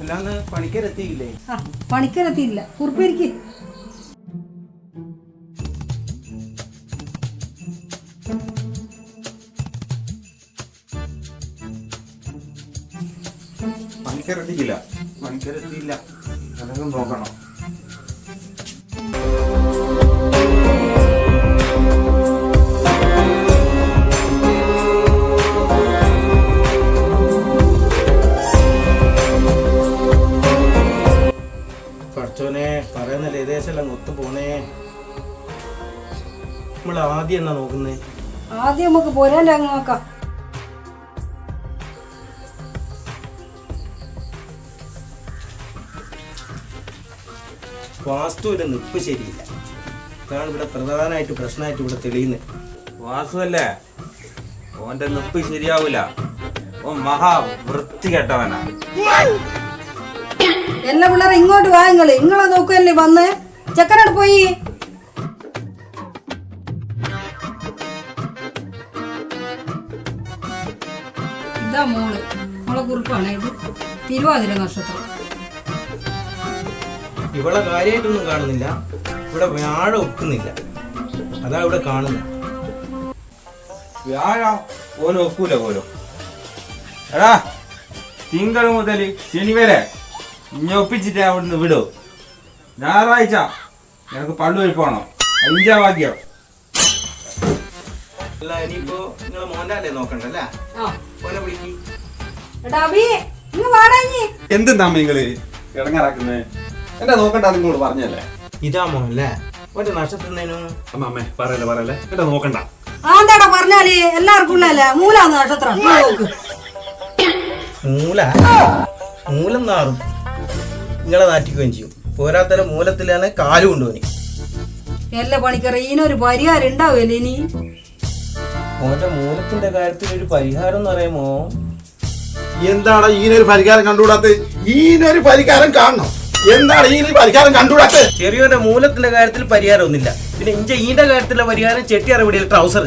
അല്ലാന്ന് പണിക്കരെത്തിയില്ലേ? ആ പണിക്കരെത്തിയില്ല. കുറിപ്പിരിക്ക്. പണിക്കരെത്തിയില്ല. പണിക്കരെത്തിയില്ല. അതൊന്നും നോക്കണം. പഠിച്ചോനെ പറയുന്നില്ല ഏകദേശം ഒത്തു പോണേ. നമ്മൾ ആദ്യം എന്നാ നോക്കുന്നേ? ആദ്യം നമുക്ക് പോരാൻ അങ്ങ് നോക്കാം. വാസ്തുവിന്റെ നിപ്പ് ശരിയില്ല. ഇതാണ് ഇവിടെ പ്രധാനമായിട്ട് പ്രശ്നമായിട്ട് ഇവിടെ തെളിയുന്നത് വാസുവല്ലേ ഓന്റെ നിപ്പ് ശരിയാവൂല. ഓ മഹാ വൃത്തികെട്ടവനാ. എല്ലാ പിള്ളേരെ ഇങ്ങോട്ട് വാ നിങ്ങൾ. നിങ്ങളെ നോക്കുകയല്ലേ വന്ന്? ചെക്കനോട് പോയി. ഇതാ മോൾ. മോളെ കുറിപ്പാണ്. ഇത് തിരുവാതിര നക്ഷത്രം. ഇവിടെ കാര്യമായിട്ടൊന്നും കാണുന്നില്ല. ഇവിടെ വ്യാഴ ഒക്കുന്നില്ല. അതാ ഇവിടെ കാണുന്നത് വ്യാഴം ഓന് ഒക്കൂല പോലും. എടാ തിങ്കൾ മുതൽ ശനി വരെ ഇനി ഒപ്പിച്ചിട്ട് അവിടുന്ന് വിടൂ. ഞായറാഴ്ച നിനക്ക് പള്ളു വഴി പോണോ അഞ്ചാ ഭാഗ്യം. ഇനിയിപ്പോ നിങ്ങളെ മോന്റെ അല്ലേ? നോക്കണ്ടല്ലേ മോനെ ഇഞ്ഞി എന്തെന്നാ നിങ്ങൾ ഇടങ്ങാറാക്കുന്നേ? എന്താ നോക്കണ്ട നിങ്ങളോട് പറഞ്ഞല്ലേ? ഇതാ മോനല്ലേ? ഓന്റെ അമ്മ അമ്മേ പറയല്ലേ പറയല്ലേ? എന്താ നോക്കണ്ട? ആന്താടാ പറഞ്ഞാൽ? എല്ലാവർക്കും ഉള്ളല്ലേ മൂലാന്ന് നക്ഷത്രം. നോക്ക് മൂല? മൂലം നാറും. നിങ്ങളെ നാറ്റിക്കുകയും ചെയ്യും. പോരാത്തരം മൂലത്തിലാണ് കാൽ കൊണ്ടുപോയി എല്ലാ പണിക്കറ ഇതിനൊരു പരിഹാരം ഉണ്ടാവില്ല ഇനി? മോന്റെ മൂലത്തിന്റെ കാര്യത്തിൽ ഒരു പരിഹാരം എന്ന് പറയുമോ എന്താണ് ഈനൊരു പരിഹാരം കണ്ടുകൂടാത്ത ഈനൊരു പരിഹാരം കാണണം. എന്താണ് ഈനൊരു പരിഹാരം കണ്ടുകൂടാത്ത ചെറിയൊരു മൂലത്തിന്റെ കാര്യത്തിൽ പരിഹാരം ഒന്നില്ല പിന്നെ ഇഞ്ച ഈന്റെ കാര്യത്തിലെ പരിഹാരം ചെട്ടി അറിവിടിയിൽ ട്രൗസർ